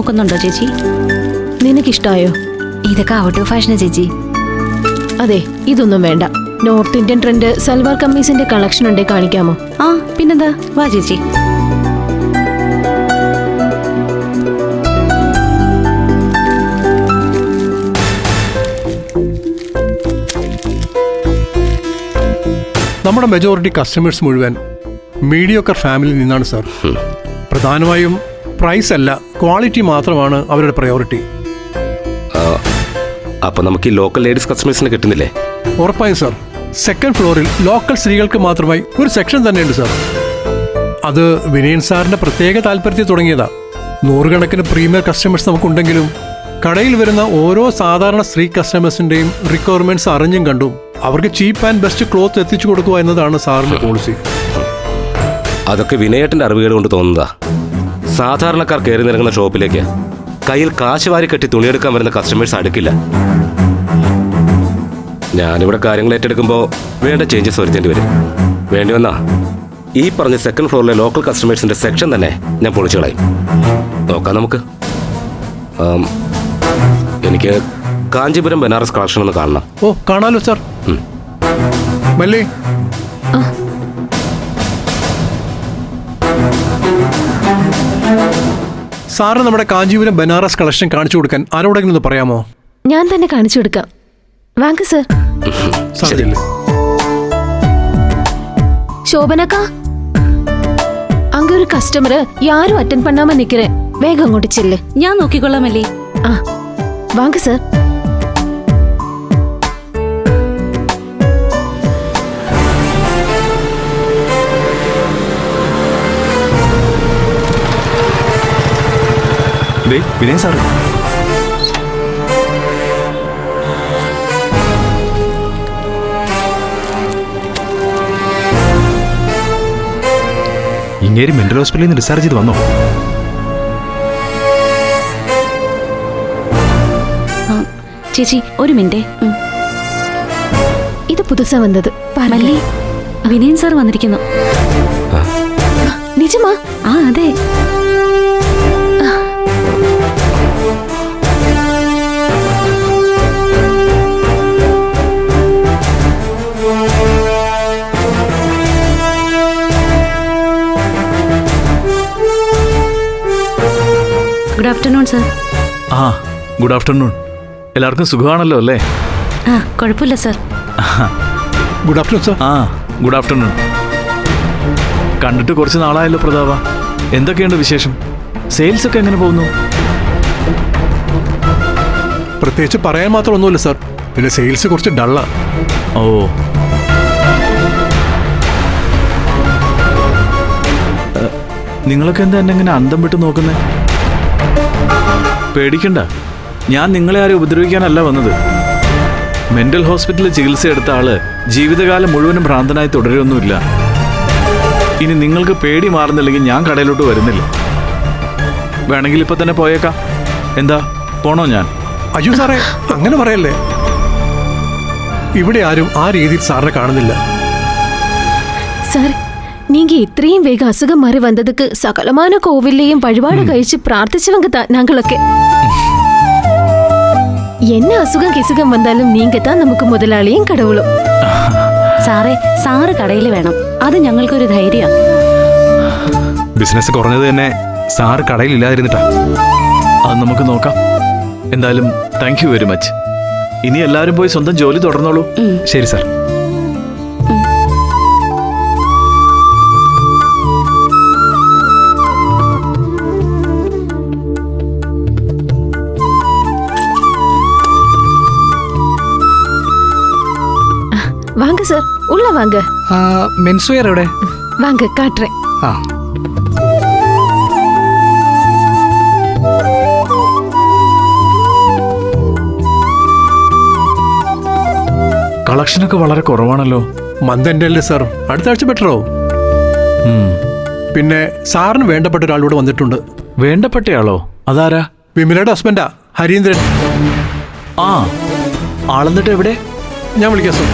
നോക്കുന്നുണ്ടോ ചേച്ചി? നിനക്കിഷ്ടായോ? ഇതൊക്കെ ഔട്ട് ഓഫ് ഫാഷനാ ചേച്ചി. അതെ ഇതൊന്നും വേണ്ട. നോർത്ത് ഇന്ത്യൻ ട്രെൻഡ് സൽവാർ കമ്മീസിന്റെ കളക്ഷൻ ഉണ്ടേ കാണിക്കാമോ? ആ പിന്നെന്താ? വാ ചേച്ചി. നമ്മുടെ മെജോറിറ്റി കസ്റ്റമേഴ്സ് മുഴുവൻ മീഡിയോക്കർ ഫാമിലിയിൽ നിന്നാണ് സാർ പ്രധാനമായും പ്രൈസ് അല്ല ക്വാളിറ്റി മാത്രമാണ് അവരുടെ പ്രയോറിറ്റി അപ്പൊ നമുക്ക് ഈ ലോക്കൽ ലേഡീസ് കസ്റ്റമേഴ്സിന് കിട്ടുന്നില്ലേ? ഉറപ്പായും സാർ സെക്കൻഡ് ഫ്ലോറിൽ ലോക്കൽ സ്ത്രീകൾക്ക് മാത്രമായി ഒരു സെക്ഷൻ തന്നെയുണ്ട് സാർ അത് വിനയൻ സാറിന്റെ പ്രത്യേക താല്പര്യത്തിൽ തുടങ്ങിയതാ. നൂറുകണക്കിന് പ്രീമിയർ കസ്റ്റമേഴ്സ് നമുക്കുണ്ടെങ്കിലും കടയിൽ വരുന്ന ഓരോ സാധാരണ സ്ത്രീ കസ്റ്റമേഴ്സിന്റെയും റിക്വയർമെന്റ്സ് അറിഞ്ഞും കണ്ടും അവർക്ക് ചീപ്പ് ആൻഡ് ബെസ്റ്റ് ക്ലോത്ത് എത്തിച്ചു കൊടുക്കുക എന്നതാണ് സാറിന്റെ പോളിസി അതൊക്കെ വിനയേട്ടന്റെ അറിവുകൾ കൊണ്ട് തോന്നുന്നതാ. സാധാരണക്കാർ കയറി നിറങ്ങുന്ന ഷോപ്പിലേക്ക് കയ്യിൽ കാശ് വാരി കെട്ടി തുണിയെടുക്കാൻ വരുന്ന കസ്റ്റമേഴ്സ് അടുക്കില്ല. ഞാനിവിടെ കാര്യങ്ങൾ ഏറ്റെടുക്കുമ്പോൾ വേണ്ട ചേഞ്ചസ് വരുത്തേണ്ടി വരും. വേണ്ടി വന്നാ ഈ പറഞ്ഞ സെക്കൻഡ് ഫ്ലോറിലെ ലോക്കൽ കസ്റ്റമേഴ്സിന്റെ സെക്ഷൻ തന്നെ ഞാൻ പൊളിച്ചു കളയും. നോക്കാം നമുക്ക്. എനിക്ക് കാഞ്ചീപുരം ബനാറസ് കളക്ഷൻ ഒന്ന് കാണണം. ഓ കാണാലോ സാർ. മല്ലേ. സാറിന് നമ്മുടെ കാഞ്ചീപുരം ബനാറസ് കളക്ഷൻ കാണിച്ചു കൊടുക്കാൻ ആരോടെങ്കിലും ഒന്ന് പറയാമോ ഞാൻ തന്നെ കാണിച്ചു കൊടുക്കാം വാങ്ക സർ സാർ ചെല്ല്. ശോഭനക്കാ அங்க ஒரு கஸ்டமர் யாரும் அட்டென்ட் பண்ணாம நிக்கிறேன் வேகம் അങ്ങോട്ട് ചെല്ല് ഞാൻ നോക്കിക്കൊള്ളാം അല്ലേ ആ വാങ്ക വിനയ സാറ്. ഇങ്ങേരി മെന്റൽ ഹോസ്പിറ്റലിൽ നിന്ന് ഡിസ്ചാർജ് ചെയ്ത് വന്നോ? ആ, ചേച്ചി ഒരു മിനിറ്റ്. ഇത് പുതുസാ വന്നത്. മല്ലി വിനയൻ സാർ വന്നിരിക്കുന്നു. നിജമാ? ആ അതെ. Afternoon sir. ആ ഗുഡ് ആഫ്റ്റർനൂൺ. എല്ലാവർക്കും സുഖമാണല്ലോ അല്ലേ? ആ കുഴപ്പമില്ല സർ. Good afternoon sir. ആ ഗുഡ് ആഫ്റ്റർനൂൺ. കണ്ടിട്ട് കുറച്ച് നാളായല്ലോ പ്രതാപ. എന്തൊക്കെയുണ്ട് വിശേഷം? സെയിൽസ് ഒക്കെ എങ്ങനെ പോകുന്നു? പ്രത്യേകിച്ച് പറയാൻ മാത്രം ഒന്നുമില്ല സർ. പിന്നെ സെയിൽസ് കുറച്ച് ഡള്ള ഓ. നിങ്ങളൊക്കെ എന്താ എന്നെ ഇങ്ങനെ അന്തം വിട്ട് നോക്കുന്നേ? പേടിക്കണ്ട. ഞാൻ നിങ്ങളെ ആരും ഉപദ്രവിക്കാനല്ല വന്നത്. മെന്റൽ ഹോസ്പിറ്റലിൽ ചികിത്സ എടുത്ത ആൾ ജീവിതകാലം മുഴുവനും ഭ്രാന്തനായി തുടരുമൊന്നുമില്ല ഇനി നിങ്ങൾക്ക് പേടി മാറുന്നില്ലെങ്കിൽ ഞാൻ കടയിലോട്ട് വരുന്നില്ല. വേണമെങ്കിൽ ഇപ്പൊ തന്നെ പോയേക്കാം. എന്താ പോണോ ഞാൻ? അയ്യോ സാറേ അങ്ങനെ പറയല്ലേ? ഇവിടെ ആരും ആ രീതിയിൽ സാറിനെ കാണുന്നില്ല. சார் நீங்க ഇത്രയും വേഗം അസുഖം മാറി വന്നതൊക്കെ സകലമാന കോവിലെയും വഴിപാട് കഴിച്ച് പ്രാർത്ഥിച്ചവങ്ക ഞങ്ങളൊക്കെ. എന്നെ അസുഖം കിസുഖം വന്നാലും வந்தாலும் நீங்க தான் நமக்கு முதலாளியும் സാറേ സാറ് കടയിൽ വേണം. അത് ഞങ്ങൾക്കൊരു ധൈര്യമാണ് ബിസിനസ് കുറഞ്ഞത് തന്നെ സാറ് കടയിലില്ലാതിരുന്നിട്ടാ. അത് നമുക്ക് നോക്കാം. എന്തായാലും താങ്ക് യു വെരി മച്ച്. ഇനി എല്ലാവരും പോയി സ്വന്തം ജോലി തുടർന്നോളൂ. ശരി സാർ. சார் உள்ள வாங்க മെൻസ് വെയർ എവിടെ வாங்க காட்டுறேன் ആ കളക്ഷനൊക്കെ വളരെ കുറവാണല്ലോ മന്ത് അല്ലേ സാർ അടുത്ത ആഴ്ച ബെറ്ററോ ഉം. പിന്നെ സാറിന് വേണ്ടപ്പെട്ട ഒരാളിവിടെ വന്നിട്ടുണ്ട് വേണ്ടപ്പെട്ടയാളോ അതാരാ വിമലയുടെ ഹസ്ബൻഡാ ഹരീന്ദ്രൻ ആ ആളെന്നിട്ട് എവിടെ ഞാൻ വിളിക്കാം സാർ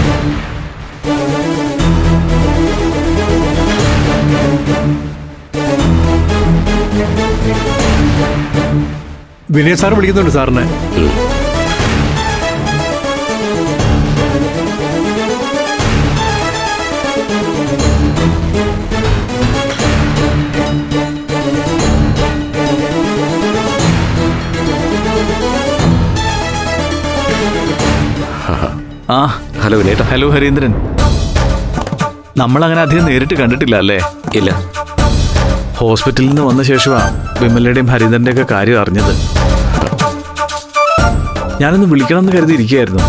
വിനയ് സാർ വിളിക്കുന്നുണ്ട് സാറിനെ. ആ ഹലോ വിനേട്ടാ. ഹലോ ഹരീന്ദ്രൻ. നമ്മൾ അങ്ങനെ അധികം നേരിട്ട് കണ്ടിട്ടില്ല അല്ലേ? ഇല്ല. ഹോസ്പിറ്റലിൽ നിന്ന് വന്ന ശേഷമാണ് വിമലയുടെയും ഹരീന്ദ്രന്റെയൊക്കെ കാര്യം അറിഞ്ഞത്. ഞാനൊന്ന് വിളിക്കണം എന്ന് കരുതി ഇരിക്കുകയായിരുന്നു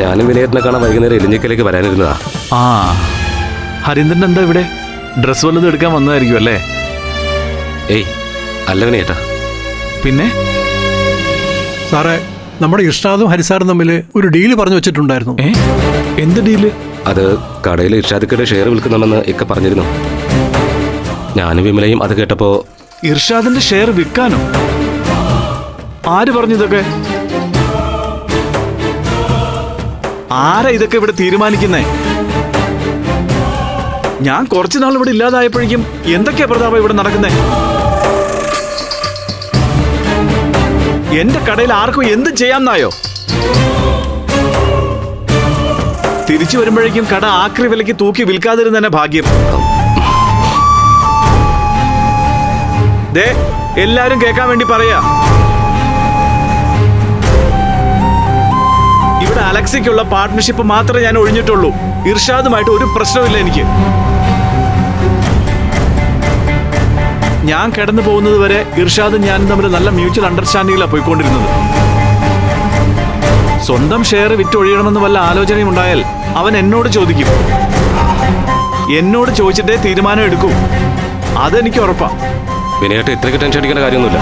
ഞാനും വിനയത്തിനെ കാണാൻ വൈകുന്നേരം എലിഞ്ഞിക്കലേക്ക് വരാനിരുന്നതാ. ആ ഹരീന്ദ്രൻ എന്താ ഇവിടെ? ഡ്രസ്സ് വല്ലതും എടുക്കാൻ വന്നതായിരിക്കും അല്ലേ? ഏയ് അല്ല വിനയേട്ടാ. പിന്നെ? സാറേ നമ്മുടെ ഇർഷാദും ഹരിസാറും തമ്മിൽ ഒരു ഡീൽ പറഞ്ഞു വെച്ചിട്ടുണ്ടായിരുന്നു. ഏ എന്ത് ഡീൽ? അത് കടയിൽ ഇർഷാദിക്കയുടെ ഷെയർ വിൽക്കുന്നുണ്ടെന്ന് ഇക്ക പറഞ്ഞിരുന്നു. ഞാനും വിമലയും അത് കേട്ടപ്പോ ഇർഷാദിന്റെ ഷെയർ വിൽക്കാനോ? ആര് പറഞ്ഞു ആരാ ഇതൊക്കെ ഇവിടെ തീരുമാനിക്കുന്നേ? ഞാൻ കുറച്ചു നാൾ ഇവിടെ ഇല്ലാതായപ്പോഴേക്കും എന്തൊക്കെയാ പ്രതാപം ഇവിടെ നടക്കുന്നേ? എന്റെ കടയിൽ ആർക്കും എന്തും ചെയ്യാമെന്നായോ തിരിച്ചു വരുമ്പോഴേക്കും കട ആക്രി വിലയ്ക്ക് തൂക്കി വിൽക്കാതിരുന്നെ ഭാഗ്യം. ദേ എല്ലാരും കേൾക്കാൻ വേണ്ടി പറയാ. ഇവിടെ അലക്സിക്കുള്ള പാർട്ട്ണർഷിപ്പ് മാത്രമേ ഞാൻ ഒഴിഞ്ഞിട്ടുള്ളൂ. ഇർഷാദുമായിട്ട് ഒരു പ്രശ്നമില്ല എനിക്ക്. ഞാൻ കിടന്നു പോകുന്നത് വരെ ഇർഷാദും ഞാനും തമ്മിൽ നല്ല മ്യൂച്വൽ അണ്ടർസ്റ്റാൻഡിങ്ങിലാണ് പോയിക്കൊണ്ടിരുന്നത്. സ്വന്തം ഷെയർ വിറ്റൊഴിയണമെന്ന് വല്ല ആലോചനയും ഉണ്ടായാൽ അവൻ എന്നോട് ചോദിക്കും. എന്നോട് ചോദിച്ചിട്ടേ തീരുമാനം എടുക്കൂ. അതെനിക്ക് ഉറപ്പാ. ഇത്രയ്ക്ക് ടെൻഷൻ അടിക്കേണ്ട കാര്യമൊന്നുമില്ല.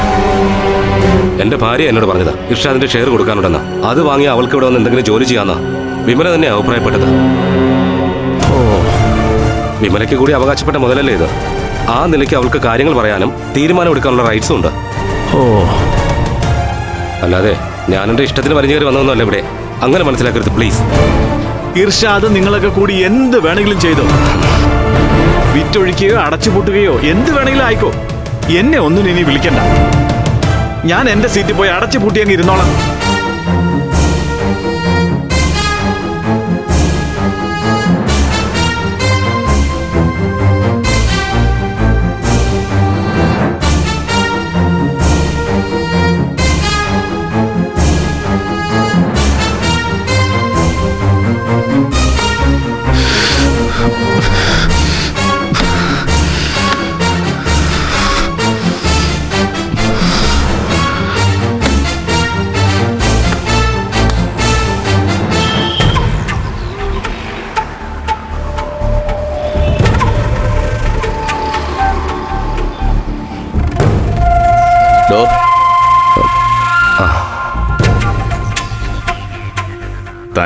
എന്റെ ഭാര്യ എന്നോട് പറഞ്ഞത്. ഇർഷാദിന്റെ ഷെയർ കൊടുക്കാനുണ്ടെന്ന്. അത് വാങ്ങി അവൾക്ക് ഇവിടെ വന്ന് എന്തെങ്കിലും ജോലി ചെയ്യാന്നാ. വിമല തന്നെ അഭിപ്രായപ്പെട്ടത്. വിമലയ്ക്ക് കൂടി അവകാശപ്പെട്ട മുതലല്ലേ ഇത്? ആ നിലയ്ക്ക് അവൾക്ക് കാര്യങ്ങൾ പറയാനും തീരുമാനമെടുക്കാനുള്ള റൈറ്റ്സും ഉണ്ട്. ഓ. അല്ലാതെ ഞാൻ എന്റെ ഇഷ്ടത്തിന് വലിഞ്ഞു കയറി വന്നതൊന്നുമല്ല ഇവിടെ. അങ്ങനെ മനസ്സിലാക്കരുത് പ്ലീസ് ഇർഷാദ് നിങ്ങളൊക്കെ കൂടി എന്ത് വേണമെങ്കിലും ചെയ്തോ? വിറ്റൊഴിക്കുകയോ അടച്ചുപൂട്ടുകയോ എന്ത് വേണമെങ്കിലും ആയിക്കോ. എന്നെ ഒന്നും ഇനി വിളിക്കണ്ട. ഞാൻ എന്റെ സീറ്റിൽ പോയി അടച്ചു പൂട്ടി അങ്ങ് ഇരുന്നോളാം.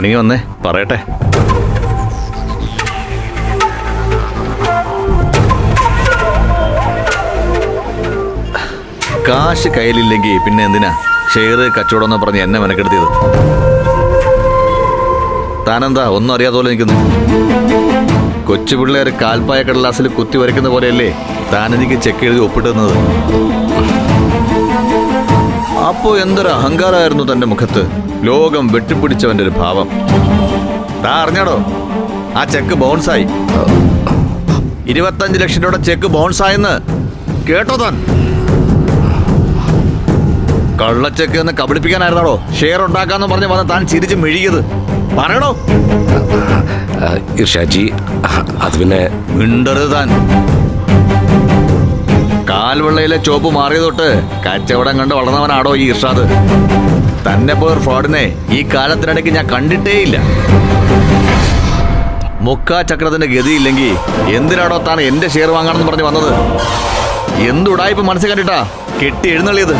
തനിക്ക് വന്നേ. പറയട്ടെ. കാശ് കയ്യിലില്ലെങ്കിൽ പിന്നെ എന്തിനാ? ഷെയർ കച്ചവടം എന്ന് പറഞ്ഞ് എന്നെ മെനക്കെടുത്തിയത്. താനെന്താ? ഒന്നും അറിയാത്ത പോലെ നിൽക്കുന്നു. കൊച്ചു പിള്ളേർ കാൽപ്പായ കടലാസിൽ കുത്തി വരയ്ക്കുന്ന പോലെയല്ലേ താനെനിക്ക് ചെക്ക് എഴുതി ഒപ്പിട്ടുന്നത് അപ്പോ എന്തൊരു? അഹങ്കാരമായിരുന്നു തന്റെ മുഖത്ത്. ലോകം വെട്ടിപ്പിടിച്ചവന്റെ ഒരു ഭാവം. താ അറിഞ്ഞാടോ? ആ ചെക്ക് ബൗൺസായി. ഇരുപത്തഞ്ച് ലക്ഷം രൂപയുടെ ചെക്ക് ബൗൺസായെന്ന്. കേട്ടോ താൻ? കള്ളച്ചെക്ക് എന്ന് കബളിപ്പിക്കാനായിരുന്നാടോ? ഷെയർ ഉണ്ടാക്കാന്ന് പറഞ്ഞ് വന്ന് താൻ ചിരിച്ച് മെഴുകിയത് പറയണോ? ഇർഷാജി അത് പിന്നെ മിണ്ടരുത് താൻ. കാൽവെള്ളയിലെ ചോപ്പ് മാറിയതൊട്ട് കച്ചവടം കണ്ട് വളർന്നവനാടോ ഈ ഇർഷാദ്? തന്നെ പോയ ഫ്രോഡിനെ ഈ കാലത്തിനിടയ്ക്ക് ഞാൻ കണ്ടിട്ടേയില്ല. മുക്കാ ചക്രത്തിന്റെ ഗതിയില്ലെങ്കിൽ എന്തിനാടോ താൻ എന്റെ ഷെയർ വാങ്ങണമെന്ന് പറഞ്ഞ് വന്നത്? എന്തുടായിപ്പ് മനസ്സിൽ കണ്ടിട്ടാ കെട്ടി എഴുന്നള്ളിയത്?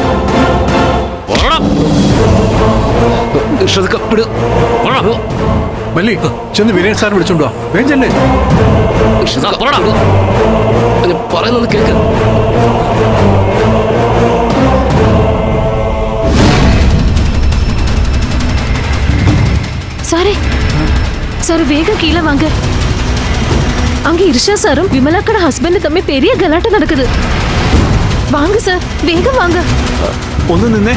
ചെന്ന് വിനയ സാറിന് വിളിച്ചോണ്ടോ വേഞ്ചല്ലേ. ഞാൻ പറയുന്നത് കേൾക്ക് சாரே சார் வேகம் கீழே வாங்க அங்க இர்ஷா சாரும் விமலாக்கட ஹஸ்பண்ட் தம்பி பெரிய கலாட்டம் நடக்குது வாங்க சார் வேகம் வாங்க ഒന്ന് നിന്നേ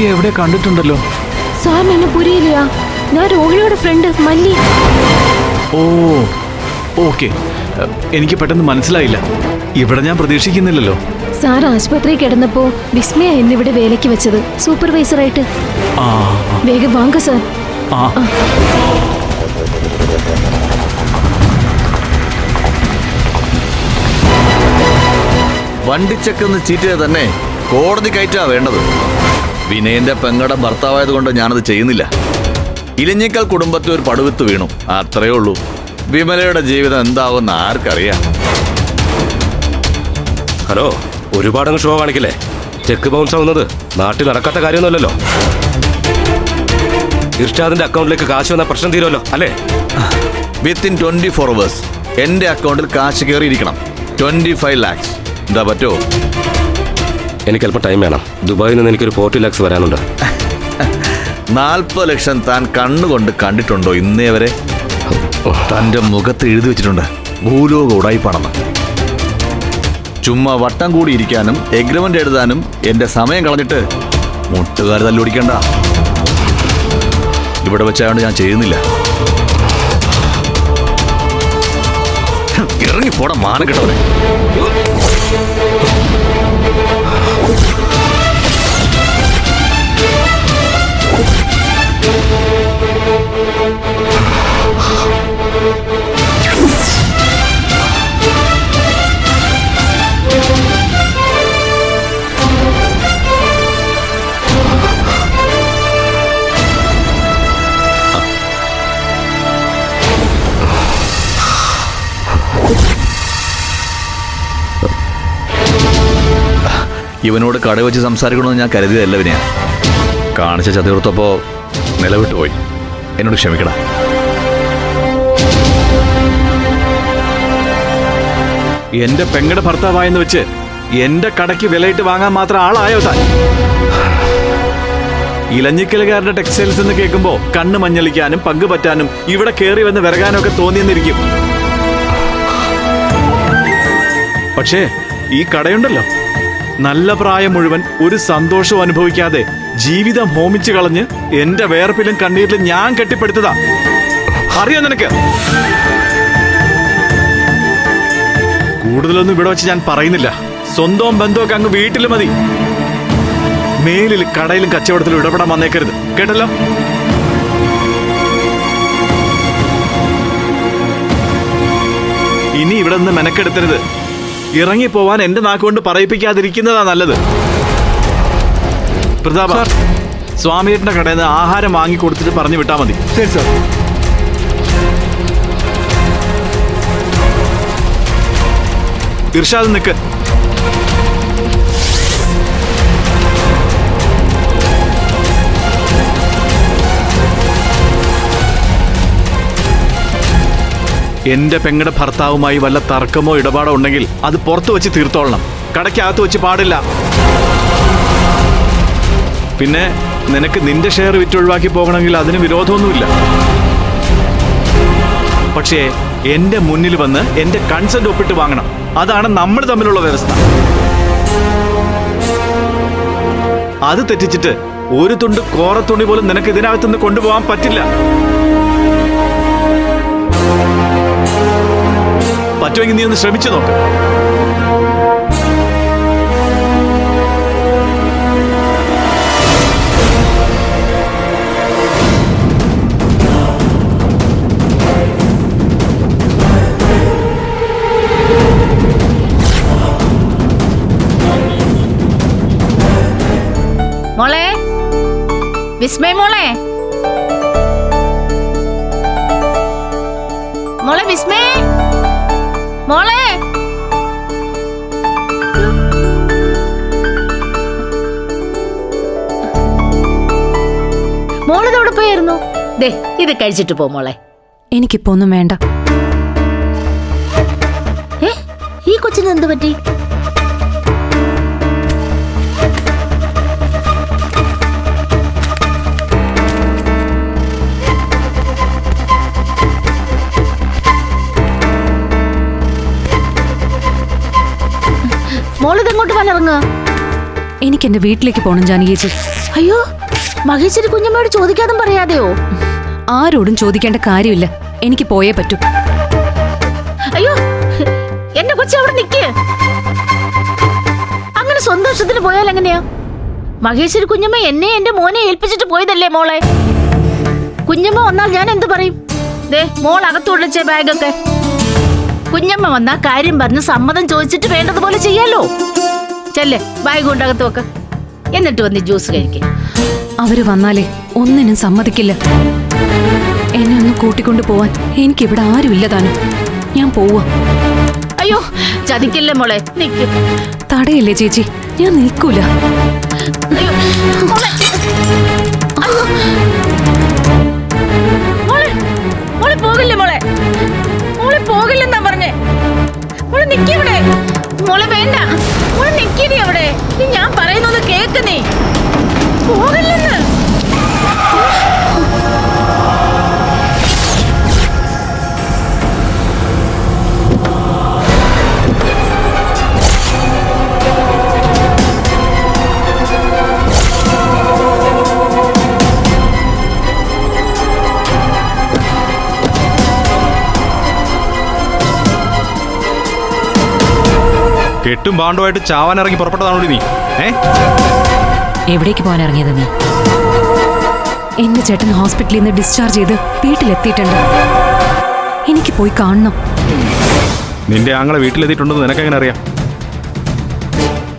കുട്ടിയെ എവിടെ കണ്ടിട്ടുണ്ടല്ലോ? സാറിന് എന്നെ പുരിയില്ല ഞാൻ രോഹിണിയുടെ ഫ്രണ്ട് മല്ലി. ഓ ഓക്കെ. എനിക്ക് പെട്ടെന്ന് മനസ്സിലായില്ല. ഇവിടെ ഞാൻ പ്രതീക്ഷിക്കുന്നില്ലല്ലോ. സാർ ആശുപത്രി കിടന്നപ്പോ വിസ്മയ എന്നിവിടെ വേലയ്ക്ക് വെച്ചത് സൂപ്പർവൈസറായിട്ട്. ആ വേഗം വാങ്ക സാർ. വണ്ടിച്ചക്കെന്ന് ചീറ്റിയെ തന്നെ കോടതി കയറ്റാ വേണ്ടത്. വിനയന്റെ പെങ്ങടെ ഭർത്താവായത് കൊണ്ട് ഞാനത് ചെയ്യുന്നില്ല. ഇലഞ്ഞിക്കൽ കുടുംബത്തെ ഒരു പടുവിത്ത് വീണു. അത്രയേ ഉള്ളൂ. വിമലയുടെ ജീവിതം എന്താവുമെന്ന് ആർക്കറിയാം. ഹലോ ഒരുപാടങ്ങ് ഷോ കാണിക്കില്ലേ? ചെക്ക് ബൗൺസ് ആവുന്നത് നാട്ടിൽ നടക്കാത്ത കാര്യമൊന്നുമല്ലല്ലോ. ഇർഷാദിന്റെ അക്കൗണ്ടിലേക്ക് കാശ് വന്ന പ്രശ്നം തീരുമല്ലോ അല്ലേ? വിത്തിൻ ട്വന്റി ഫോർ അവേഴ്സ് എന്റെ അക്കൗണ്ടിൽ കാശ് കയറിയിരിക്കണം ട്വന്റി ഫൈവ് ലാക്സ് എന്താ പറ്റോ? എനിക്ക് അല്പം ടൈം വേണം. ദുബായിൽ നിന്ന് എനിക്കൊരു ഫോർട്ടി ലാക്സ് വരാനുണ്ട്. നാൽപ്പത് ലക്ഷം താൻ കണ്ണുകൊണ്ട് കണ്ടിട്ടുണ്ടോ ഇന്നേ വരെ? തന്റെ മുഖത്ത് എഴുതി വെച്ചിട്ടുണ്ട്. ഭൂലോക ഉടായിപ്പാണെന്ന് ചുമ്മാ വട്ടം കൂടി ഇരിക്കാനും എഗ്രിമെന്റ് എഴുതാനും എന്റെ സമയം കളഞ്ഞിട്ട് മുട്ടുകാർ തല്ലുപിടിക്കണ്ട ഇവിടെ വെച്ചായോണ്ട് ഞാൻ ചെയ്യുന്നില്ല. ഇറങ്ങി പോടാ മാനം കേട്ടവനെ. ഇവനോട് കട വെച്ച് സംസാരിക്കണമെന്ന് ഞാൻ കരുതിയതല്ല വിനയ. കാണിച്ച ചതുർത്തപ്പോ നിലവിട്ട് പോയി. എന്നോട് ക്ഷമിക്കണം എന്റെ പെങ്ങടെ ഭർത്താവായെന്ന് വെച്ച് എന്റെ കടയ്ക്ക് വിലയിട്ട് വാങ്ങാൻ മാത്രം ആളായോ താൻ? ഇലഞ്ഞിക്കലുകാരുടെ ടെക്സ്റ്റൈൽസ് എന്ന് കേൾക്കുമ്പോ കണ്ണ് മഞ്ഞളിക്കാനും പങ്ക് പറ്റാനും ഇവിടെ കയറി വന്ന് വിറകാനും ഒക്കെ തോന്നിയെന്നിരിക്കും. പക്ഷേ ഈ കടയുണ്ടല്ലോ. നല്ല പ്രായം മുഴുവൻ ഒരു സന്തോഷവും അനുഭവിക്കാതെ ജീവിതം ഹോമിച്ചു കളഞ്ഞ് എന്റെ വേർപ്പിലും കണ്ണീരിലും ഞാൻ കെട്ടിപ്പടുത്തതാ. അറിയാം നിനക്ക്? കൂടുതലൊന്നും ഇവിടെ വെച്ച് ഞാൻ പറയുന്നില്ല. സ്വന്തവും ബന്ധമൊക്കെ അങ്ങ് വീട്ടിൽ മതി. മേലിൽ കടയിലും കച്ചവടത്തിലും ഇടപെടാൻ വന്നേക്കരുത്. കേട്ടല്ലോ? ഇനി ഇവിടെ നിന്ന് മെനക്കെടുത്തരുത്. ഇറങ്ങിപ്പോവാൻ എന്റെ നാക്കുകൊണ്ട് പറയിപ്പിക്കാതിരിക്കുന്നതാ നല്ലത്. പ്രതാപ സ്വാമിയേട്ടന്റെ കടയിൽ നിന്ന് ആഹാരം വാങ്ങി കൊടുത്തിട്ട് പറഞ്ഞു വിട്ടാ മതി. ശരി സാർ. ഇർഷാദ് നിക്ക്. എന്റെ പെങ്ങളുടെ ഭർത്താവുമായി വല്ല തർക്കമോ ഇടപാടോ ഉണ്ടെങ്കിൽ അത് പുറത്തു വെച്ച് തീർത്തോളണം. കടയ്ക്കകത്ത് വെച്ച് പാടില്ല. പിന്നെ നിനക്ക് നിന്റെ ഷെയർ വിറ്റൊഴിവാക്കി പോകണമെങ്കിൽ അതിന് വിരോധമൊന്നുമില്ല. പക്ഷേ എന്റെ മുന്നിൽ വന്ന് എന്റെ കൺസെന്റ് ഒപ്പിട്ട് വാങ്ങണം. അതാണ് നമ്മൾ തമ്മിലുള്ള വ്യവസ്ഥ. അത് തെറ്റിച്ചിട്ട് ഒരു തുണ്ട് കോറത്തുണി പോലും നിനക്ക് ഇതിനകത്തുനിന്ന് കൊണ്ടുപോകാൻ പറ്റില്ല. പറ്റുമെങ്കിൽ നീ ഒന്ന് ശ്രമിച്ചു നോക്ക്. മോളെ? വിസ്മയ മോളെ. മോളെ വിസ്മയ. അവിടെ പോയായിരുന്നു? ദേ ഇത് കഴിച്ചിട്ട് പോ മോളെ. എനിക്കിപ്പോ ഒന്നും വേണ്ട. ഈ കൊച്ചിന് എന്ത് പറ്റി? മോളിതെങ്ങോട്ട് വന്നിറങ്ങുക? എനിക്ക് എന്റെ വീട്ടിലേക്ക് പോകണം ജാനകി ചേച്ചി. അയ്യോ മഹേശ്വരി കുഞ്ഞമ്മയോട് ചോദിക്കാതും പറയാതെയോ? ആരോടും ചോദിക്കേണ്ട കാര്യമില്ല. എനിക്ക് പോയേ പറ്റൂ. അയ്യോ എന്റെ കൊച്ചി അവിടെ നിക്ക്. അങ്ങനെ സന്തോഷത്തിന് പോയാൽ എങ്ങനെയാ? മഹേശ്വരി കുഞ്ഞമ്മ എന്നെ എന്റെ മോനെ ഏൽപ്പിച്ചിട്ട് പോയതല്ലേ മോളെ? കുഞ്ഞമ്മ വന്നാൽ ഞാൻ എന്ത് പറയും? ദേ മോൾ അകത്തുള്ള ബാഗൊക്കെ. കുഞ്ഞമ്മ വന്നാ കാര്യം പറഞ്ഞ് സമ്മതം ചോദിച്ചിട്ട് വേണ്ടതുപോലെ ചെയ്യാലോ? ചെല്ലേ ബാഗ് കൊണ്ട് അകത്ത് വെക്ക. എന്നിട്ട് വന്ന് ജ്യൂസ് കഴിക്കും. അവർ വന്നാലേ ഒന്നിനും സമ്മതിക്കില്ല. എന്നെ ഒന്ന് കൂട്ടിക്കൊണ്ടു പോവാൻ എനിക്കിവിടെ ആരുമില്ല താനും. ഞാൻ പോവാ. അയ്യോ ചതിക്കല്ലേ മോളെ? നിക്ക്. തടയില്ലേ ചേച്ചി? ഞാൻ നിൽക്കൂല. അയ്യോ മോളെ. അയ്യോ. മോളെ മോളെ പോകില്ലേ മോളെ? മോളെ പോകില്ലെന്നാ പറഞ്ഞേ? മോളെ നിക്കവിടെ മോളെ വേണ്ട. മോളെ നിക്കടി അവിടെ. നീ ഞാൻ കെട്ടും പാണ്ടുമായിട്ട് ചാവാൻ ഇറങ്ങി പുറപ്പെട്ടതാണോ നീ? ഏ? എവിടേക്ക് പോകാൻ ഇറങ്ങിയത് നീ? എന്റെ ചേട്ടൻ ഹോസ്പിറ്റലിൽ നിന്ന് ഡിസ്ചാർജ് ചെയ്ത് വീട്ടിലെത്തിയിട്ടുണ്ട്. എനിക്ക് പോയി കാണണം. നിന്റെ ആങ്ങളെ വീട്ടിലെത്തിയിട്ടുണ്ടെന്ന് നിനക്കെങ്ങനെ അറിയാം?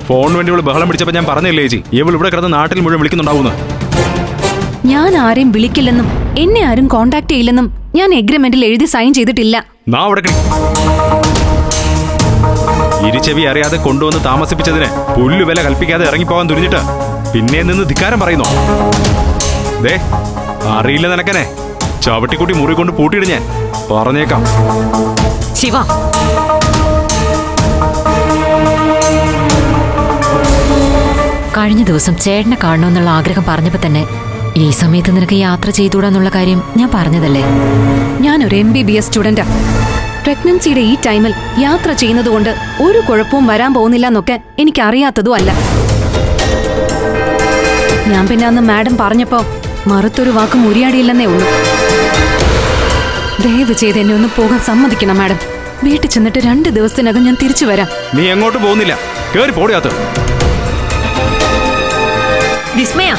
ഫോൺ വേണ്ടി ബഹളം പിടിച്ചപ്പോ ഞാൻ പറഞ്ഞില്ലേ ചേച്ചി ഇവൾ ഇവിടെ കിടന്ന് നാട്ടിൽ മുഴുവൻ വിളിക്കുന്നുണ്ടാവുന്നു. ഞാൻ ആരെയും വിളിക്കില്ലെന്നും എന്നെ ആരും കോണ്ടാക്ട് ചെയ്യില്ലെന്നും ഞാൻ എഗ്രിമെന്റിൽ എഴുതി സൈൻ ചെയ്തിട്ടില്ല. നാ അവിടെ ഇരുചെവി അറിയാതെ കൊണ്ടുവന്ന് താമസിപ്പിച്ചതിന് പുല്ലു വില കൽപ്പിക്കാതെ ഇറങ്ങിപ്പോവാൻ തുരിഞ്ഞിട്ട് പിന്നെ നിന്ന് ധിക്കാരം പറയുന്നു. ദേ അറിയില്ല നിനക്കനെ. ചവിട്ടിക്കുട്ടി മുറി കൊണ്ട് പൂട്ടിയിട് ഞാൻ. പറഞ്ഞേക്കാം. ശിവ. കഴിഞ്ഞ ദിവസം ചേട്ടനെ കാണണമെന്നുള്ള ആഗ്രഹം പറഞ്ഞപ്പോൾ തന്നെ ഈ സമയത്ത് നിനക്ക് യാത്ര ചെയ്തുകൂടാന്നുള്ള കാര്യം ഞാൻ പറഞ്ഞതല്ലേ? ഞാൻ ഒരു എം ബി ബി എസ് സ്റ്റുഡന്റാ പ്രഗ്നൻസിയുടെ ഈ ടൈമിൽ യാത്ര ചെയ്യുന്നതുകൊണ്ട് ഒരു കുഴപ്പവും വരാൻ പോകുന്നില്ല എന്നൊക്കെ എനിക്ക് അറിയാത്തതും അല്ല ഞാൻ പിന്നെ അന്ന് മാഡം പറഞ്ഞപ്പോ മറുത്തൊരു വാക്ക് മുരിയാടിയില്ലെന്നേ ഉള്ളൂ. ദയവ് ചെയ്ത് എന്നെ ഒന്ന് പോകാൻ സമ്മതിക്കണം മാഡം. വീട്ടിൽ ചെന്നിട്ട് രണ്ട് ദിവസത്തിനകം ഞാൻ തിരിച്ചു വരാം. നീ എങ്ങോട്ട് പോകുന്നില്ല. കേറി പോടിയാത്ത വിസ്മയ.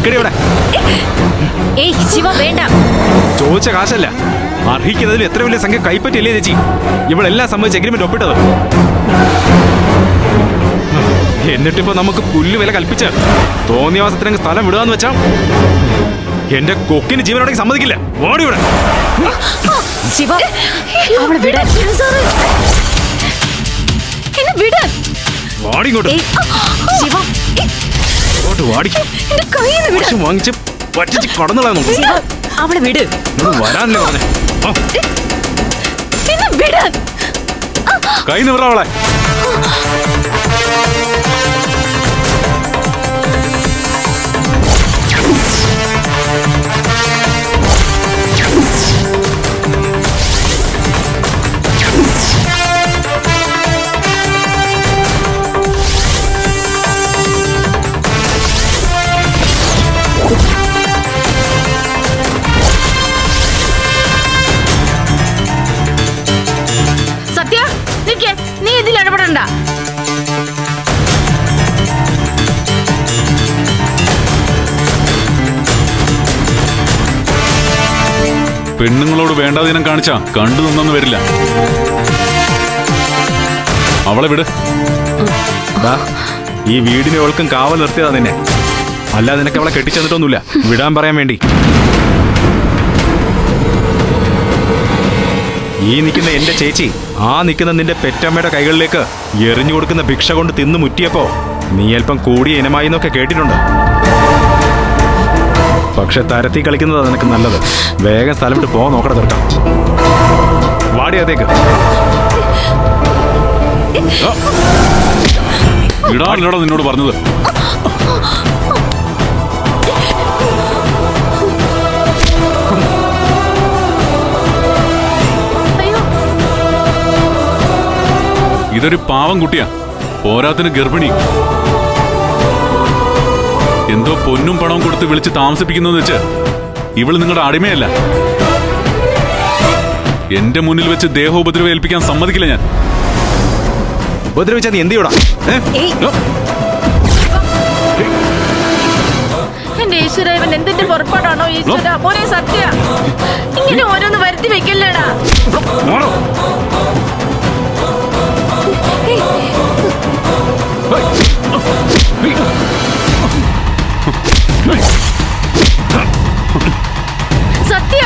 നിക്കടി ഇവിടെ. ഏയ് ശിവ വേണ്ട. ചോദിച്ച കാശല്ല. അർഹിക്കുന്നതിൽ എത്ര വലിയ സംഖ്യ കൈപ്പറ്റിയല്ലേ ചേച്ചി? ഇവളെല്ലാം സംബന്ധിച്ച് എഗ്രിമെന്റ് ഒപ്പിട്ടത്. എന്നിട്ടിപ്പോ നമുക്ക് പുല്ല് വില കൽപ്പിച്ച് തോന്നിയവാസത്തിനങ്ങ് സ്ഥലം വിടുകയെന്ന് വെച്ചാ എന്റെ കൊക്കിന് ജീവനോടെങ്കിൽ സമ്മതിക്കില്ല. ഓടി ഇവിടെ. ശിവ അവളെ വിടാൻ എന്നെ വിടാൻ വാടി. ഇങ്ങോട്ട്. ശിവ ഇങ്ങോട്ട് വാടി. കാശ് വാങ്ങിച്ച് പറ്റിച്ച് കടന്നുകളാ നോക്കും. അവളെ വിട്. വരാനല്ലേ പറഞ്ഞേ. കൈ നിവറ അവളെ. വേണ്ടാതീനം കാണിച്ചാ കണ്ടു നിന്നൊന്നും വരില്ല. അവളെ വിട്. ഈ വീടിനെ ഓൾക്കും കാവൽ നിർത്തിയതാ നിന്നെ. അല്ല നിനക്ക് അവളെ കെട്ടിച്ചെന്നിട്ടൊന്നുമില്ല. വിടാൻ പറയാൻ വേണ്ടി. ഈ നിൽക്കുന്ന എന്റെ ചേച്ചി ആ നിൽക്കുന്ന നിന്റെ പെറ്റമ്മയുടെ കൈകളിലേക്ക് എറിഞ്ഞു കൊടുക്കുന്ന ഭിക്ഷ കൊണ്ട് തിന്നു മുറ്റിയപ്പോ നീ അല്പം കൂടിയ ഇനമായി എന്നൊക്കെ കേട്ടിട്ടുണ്ട്. പക്ഷെ തരത്തി കളിക്കുന്നതാ നിനക്ക് നല്ലത്. വേഗം സ്ഥലം വിട്ട് പോ നോക്കട തീർക്കാം വാടി അതേക്ക്. ഇടാനില്ലടാ നിന്നോട് പറഞ്ഞത്. ഇതൊരു പാവം കുട്ടിയാ. പോരാത്തിന് ഗർഭിണി. എന്തോ പൊന്നും പണവും കൊടുത്ത് വിളിച്ച് താമസിപ്പിക്കുന്നു വെച്ച് ഇവൾ നിങ്ങളുടെ അടിമയല്ല. എന്റെ മുന്നിൽ വെച്ച് ദേഹോപദ്രവം ഏൽപ്പിക്കാൻ സമ്മതിക്കില്ല ഞാൻ. ഉപദ്രവിച്ച നീ എന്ത് ചെയ്യൂടാ? എന്റെ ഓരോന്ന് സത്യ.